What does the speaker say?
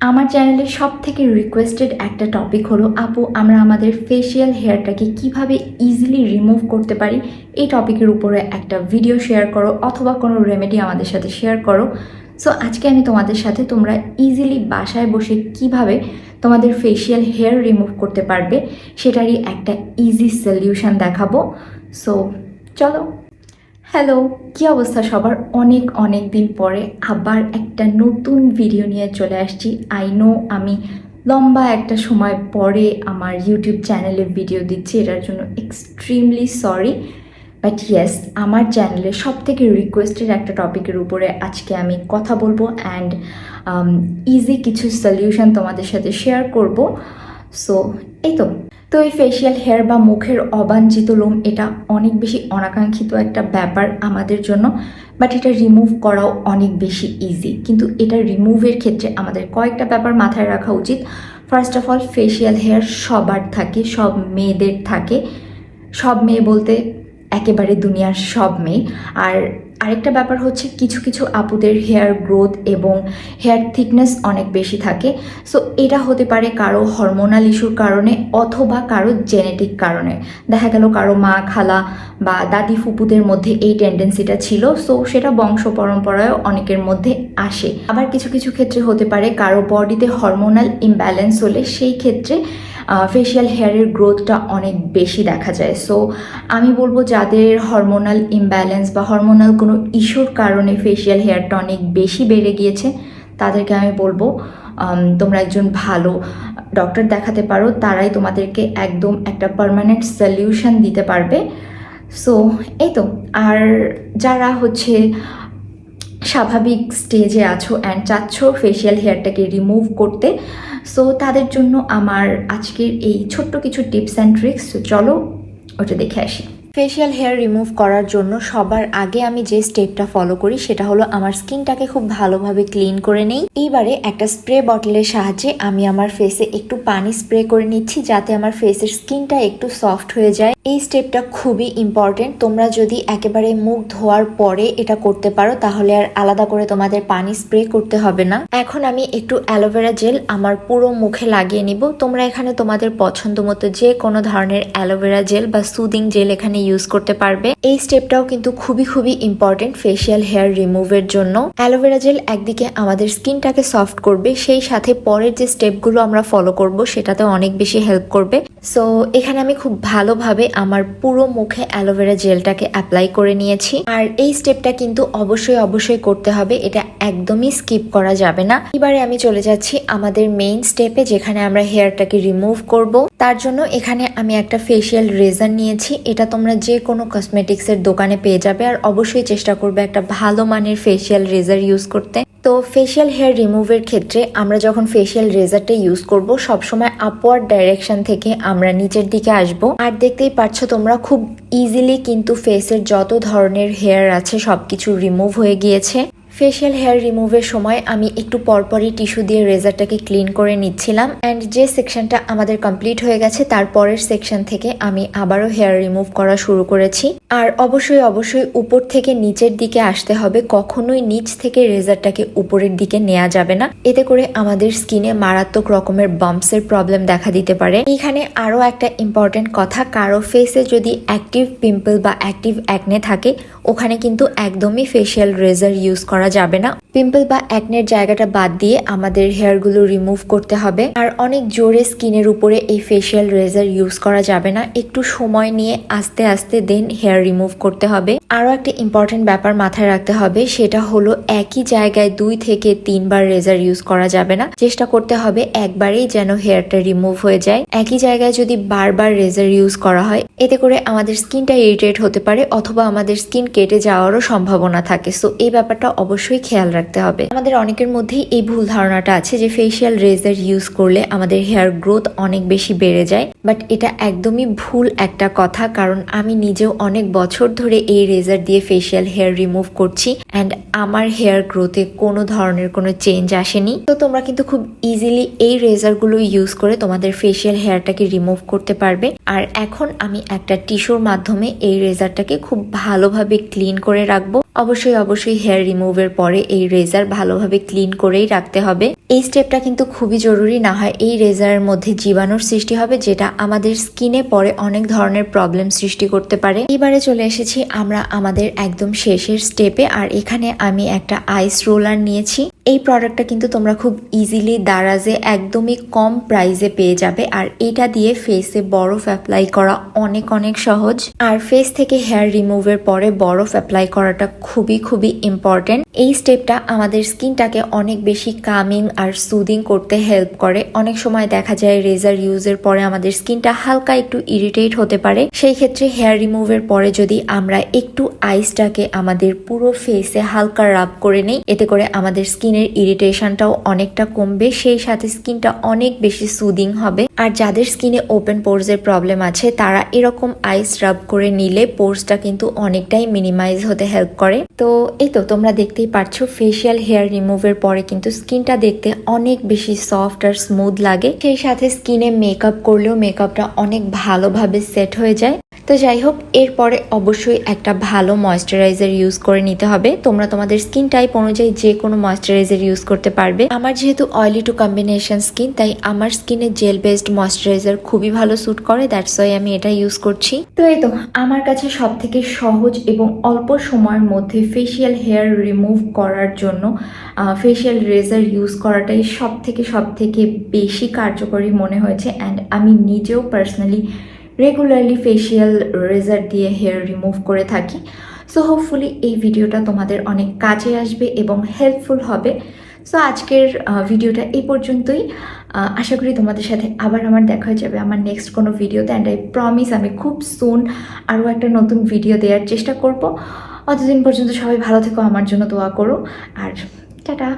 আমার চ্যানেলের সব থেকে রিকোয়েস্টেড একটা টপিক হলো, আপু, আমরা আমাদের ফেসিয়াল হেয়ারটাকে কীভাবে ইজিলি রিমুভ করতে পারি? এই টপিকের উপরে একটা ভিডিও শেয়ার করো অথবা কোনো রেমেডি আমাদের সাথে শেয়ার করো। সো আজকে আমি তোমাদের সাথে তোমরা ইজিলি বাসায় বসে কীভাবে তোমাদের ফেসিয়াল হেয়ার রিমুভ করতে পারবে, সেটারই একটা ইজি সলিউশন দেখাবো। সো চলো। হ্যালো, কি অবস্থা সবার? অনেক অনেক দিন পরে আবার একটা নতুন ভিডিও নিয়ে চলে আসছি। আই নো আমি লম্বা একটা সময় পরে আমার ইউটিউব চ্যানেলে ভিডিও দিচ্ছি, এটার জন্য এক্সট্রিমলি সরি বাট ইয়েস আমার চ্যানেলে সব থেকে রিকোয়েস্টেড একটা টপিকের উপরে আজকে আমি কথা বলব অ্যান্ড ইজি কিছু সলিউশন তোমাদের সাথে শেয়ার করব। সো এই তো। তো এই ফেসিয়াল হেয়ার বা মুখের অবাঞ্ছিত লোম, এটা অনেক বেশি অনাকাঙ্ক্ষিত একটা ব্যাপার আমাদের জন্য বাট এটা রিমুভ করাও অনেক বেশি ইজি কিন্তু এটা রিমুভের ক্ষেত্রে আমাদের কয়েকটা ব্যাপার মাথায় রাখা উচিত। First of all facial hair সবার থাকে, সব মেয়েদের থাকে। সব মেয়ে বলতে একেবারে দুনিয়ার সব মেয়ে। আর আরেকটা ব্যাপার হচ্ছে কিছু কিছু আপুদের হেয়ার গ্রোথ এবং হেয়ার থিকনেস অনেক বেশি থাকে। সো এটা হতে পারে কারও হরমোনাল ইস্যুর কারণে অথবা কারও জেনেটিক কারণে। দেখা গেল কারও মা, খালা বা দাদি ফুপুদের মধ্যে এই টেন্ডেন্সিটা ছিল। সো সেটা বংশ পরম্পরায় অনেকের মধ্যে আসে। আবার কিছু কিছু ক্ষেত্রে হতে পারে কারও বডিতে হরমোনাল ইমব্যালেন্স হলে সেই ক্ষেত্রে ফেসিয়াল হেয়ারের গ্রোথটা অনেক বেশি দেখা যায়। সো আমি বলব যাদের হরমোনাল ইমব্যালেন্স বা হরমোনাল কোনো ইস্যুর কারণে ফেসিয়াল হেয়ারটা অনেক বেশি বেড়ে গিয়েছে, তাদেরকে আমি বলব তোমরা একজন ভালো ডক্টর দেখাতে পারো, তারাই তোমাদেরকে একদম একটা পার্মানেন্ট সলিউশন দিতে পারবে। সো এই তো। আর যারা হচ্ছে স্বাভাবিক স্টেজে আছো অ্যান্ড চাচ্ছ ফেসিয়াল হেয়ারটাকে রিমুভ করতে। সো তাদের জন্য আমার আজকের এই ছোট্ট কিছু টিপস অ্যান্ড ট্রিক্স চলো ওটা দেখে আসি। ফেসিয়াল হেয়ার রিমুভ করার জন্য সবার আগে আমি যে স্টেপটা ফলো করি, সেটা হলো আমার স্কিনটাকে খুব ভালোভাবে ক্লিন করে নেই। এইবারে একটা স্প্রে বটলের সাহায্যে আমি আমার ফেসে একটু পানি স্প্রে করে নিচ্ছি, যাতে আমার ফেসের স্কিনটা একটু সফট হয়ে যায়। এই স্টেপটা খুবই ইম্পর্টেন্ট তোমরা যদি একেবারে মুখ ধোয়ার পরে এটা করতে পারো, তাহলে আর আলাদা করে তোমাদের পানি স্প্রে করতে হবে না। এখন আমি একটু অ্যালোভেরা জেল আমার পুরো মুখে লাগিয়ে নিব। তোমরা এখানে তোমাদের পছন্দ মতো যে কোনো ধরনের অ্যালোভেরা জেল বা সুদিং জেল এখানে ইউজ করতে পারবে। এই স্টেপটাও কিন্তু খুবই খুবই ইম্পর্টেন্ট ফেসিয়াল হেয়ার রিমুভের জন্য। অ্যালোভেরা জেল একদিকে আমাদের স্কিনটাকে সফট করবে, সেই সাথে পরের যে স্টেপগুলো আমরা ফলো করব, সেটাতে অনেক বেশি হেল্প করবে। সো এখানে আমি খুব ভালোভাবে আমার পুরো মুখে অ্যালোভেরা জেলটাকে অ্যাপ্লাই করে নিয়েছি। আর এই স্টেপটা কিন্তু অবশ্যই অবশ্যই করতে হবে, এটা একদমই স্কিপ করা যাবে না। এবারে আমি চলে যাচ্ছি আমাদের মেইন স্টেপে যেখানে আমরা হেয়ারটাকে রিমুভ করব। তার জন্য এখানে আমি একটা ফেসিয়াল রেজার নিয়েছি। এটা তোমরা যে কোনো কসমেটিক্সের দোকানে পেয়ে যাবে। আর অবশ্যই চেষ্টা করবে একটা ভালো মানের ফেসিয়াল রেজার ইউজ করতে। তো ফেশিয়াল হেয়ার রিমুভের ক্ষেত্রে আমরা যখন ফেশিয়াল রেজারটা ইউজ করব, সবসময় আপওয়ার্ড ডাইরেকশন থেকে আমরা নিচের দিকে আসব। আর দেখতেই পাচ্ছ তোমরা খুব ইজিলি কিন্তু ফেসের যত ধরনের হেয়ার আছে সব কিছু রিমুভ হয়ে গিয়েছে। ফেসিয়াল হেয়ার রিমুভের সময় আমি একটু পরপরই টিস্যু দিয়ে রেজারটাকে ক্লিন করে নিচ্ছিলাম। অ্যান্ড যে সেকশনটা আমাদের কমপ্লিট হয়ে গেছে তারপরের সেকশন থেকে আমি আবারও হেয়ার রিমুভ করা শুরু করেছি। আর অবশ্যই অবশ্যই উপর থেকে নিচের দিকে আসতে হবে, কখনোই নিচ থেকে রেজারটাকে উপরের দিকে নেওয়া যাবে না। এতে করে আমাদের স্কিনে মারাত্মক রকমের বাম্পসের প্রবলেম দেখা দিতে পারে। এখানে আরও একটা ইম্পর্টেন্ট কথা, কারও ফেসে যদি অ্যাক্টিভ পিম্পল বা অ্যাক্টিভ অ্যাকনে থাকে ওখানে কিন্তু একদমই ফেসিয়াল রেজার ইউজ করা যাবে না। পিম্পল বা অ্যাকনের জায়গাটা বাদ দিয়ে আমাদের হেয়ারগুলো রিমুভ করতে হবে। আর অনেক জোরে স্কিনের উপরে এই ফেসিয়াল রেজার ইউজ করা যাবে না। একটু সময় নিয়ে আস্তে আস্তে দেন হেয়ার রিমুভ করতে হবে। আরও একটা ইম্পর্টেন্ট ব্যাপার মাথায় রাখতে হবে, সেটা হলো একই জায়গায় দুই থেকে তিনবার রেজার ইউজ করা যাবে না। চেষ্টা করতে হবে একবারেই যেন হেয়ারটা রিমুভ হয়ে যায়। একই জায়গায় যদি বারবার রেজার ইউজ করা হয়, এতে করে আমাদের স্কিনটা ইরিটেট হতে পারে অথবা আমাদের স্কিন কেটে যাওয়ারও সম্ভাবনা থাকে। সো এই ব্যাপারটা অবশ্যই খেয়াল রাখতে হবে। আমাদের অনেকের মধ্যেই এই ভুল ধারণাটা আছে যে ফেসিয়াল রেজার ইউজ করলে আমাদের হেয়ার গ্রোথ অনেক বেশি বেড়ে যায়। বাট এটা একদমই ভুল একটা কথা, কারণ আমি নিজেও অনেক বছর ধরে এই রেজার দিয়ে ফেসিয়াল হেয়ার রিমুভ করছি অ্যান্ড আমার হেয়ার গ্রোথে কোনো ধরনের কোনো চেঞ্জ আসেনি। তো তোমরা কিন্তু খুব ইজিলি এই রেজারগুলো ইউজ করে তোমাদের ফেসিয়াল হেয়ারটাকে রিমুভ করতে পারবে। আর এখন আমি একটা টিস্যুর মাধ্যমে এই রেজারটাকে খুব ভালোভাবে ক্লিন করে রাখব। অবশ্যই অবশ্যই হেয়ার রিমুভের পরে এই রেজার ভালোভাবে ক্লিন করেই রাখতে হবে। এই স্টেপটা কিন্তু খুবই জরুরি, না হয় এই রেজারের মধ্যে জীবাণুর সৃষ্টি হবে, যেটা আমাদের স্কিনে পরে অনেক ধরনের প্রবলেম সৃষ্টি করতে পারে। এবারে চলে এসেছি আমরা আমাদের একদম শেষের স্টেপে আর এখানে আমি একটা আইস রোলার নিয়েছি। এই প্রোডাক্টটা কিন্তু তোমরা খুব ইজিলি দারাজে একদমই কম প্রাইসে পেয়ে যাবে। আর এটা দিয়ে ফেসে বরফ অ্যাপ্লাই করা অনেক অনেক সহজ। আর ফেস থেকে হেয়ার রিমুভের পরে বরফ অ্যাপ্লাই করাটা খুবই খুবই ইম্পর্টেন্ট এই স্টেপটা আমাদের স্কিনটাকে অনেক বেশি কামিং আর সুদিং করতে হেল্প করে। অনেক সময় দেখা যায় রেজার ইউজের পরে আমাদের স্কিনটা হালকা একটু ইরিটেট হতে পারে। সেই ক্ষেত্রে হেয়ার রিমুভের পরে যদি আমরা একটু আইসটাকে আমাদের পুরো ফেসে হালকা রাব করে নেই, এতে করে আমাদের স্কিনের ইরিটেশনটাও অনেকটা কমবে, সেই সাথে স্কিনটা অনেক বেশি সুদিং হবে। আর যাদের স্কিনে ওপেন পোর্সের প্রবলেম আছে, তারা এরকম আইস রাব করে নিলে পোর্সটা কিন্তু অনেকটাই মিনিমাইজ হতে হেল্প করে। তো এই তো, তোমরা দেখতেই পারছ ফেসিয়াল হেয়ার রিমুভের পরে কিন্তু স্কিনটা দেখতে অনেক বেশি সফট আর স্মুথ লাগে। সেই সাথে স্কিনে মেকআপ করলেও মেকআপটা অনেক ভালোভাবে সেট হয়ে যায়। তো যাই হোক, এরপরে অবশ্যই একটা ভালো ময়শ্চারাইজার ইউজ করে নিতে হবে। তোমরা তোমাদের স্কিন টাইপ অনুযায়ী যে কোনো ময়শ্চারাইজার ইউজ করতে পারবে। আমার যেহেতু অয়েলি টু কম্বিনেশন স্কিন তাই আমার স্কিনে জেল বেসড ময়শ্চারাইজার খুবই ভালো স্যুট করে দ্যাটস ওয়াই আমি এটা ইউজ করছি। তো এই তো, আমার কাছে সব থেকে সহজ এবং অল্প সময়ের মধ্যে ফেসিয়াল হেয়ার রিমুভ করার জন্য ফেসিয়াল রেজার ইউজ করাটাই সব থেকে সব থেকে বেশি কার্যকরী মনে হয়েছে। অ্যান্ড আমি নিজেও পার্সোনালি রেগুলারলি ফেশিয়াল রেজার দিয়ে হেয়ার রিমুভ করে থাকি। সো হোপফুলি এই ভিডিওটা তোমাদের অনেক কাজে আসবে এবং হেল্পফুল হবে। সো আজকের ভিডিওটা এই পর্যন্তই। আশা করি তোমাদের সাথে আবার আমার দেখা হয়ে যাবে আমার নেক্সট কোনো ভিডিওতে অ্যান্ড আই প্রমিস আমি খুব সুন আরও একটা নতুন ভিডিও দেওয়ার চেষ্টা করব। অতদিন পর্যন্ত সবাই ভালো থেকো, আমার জন্য দোয়া করো। আর, টাটা!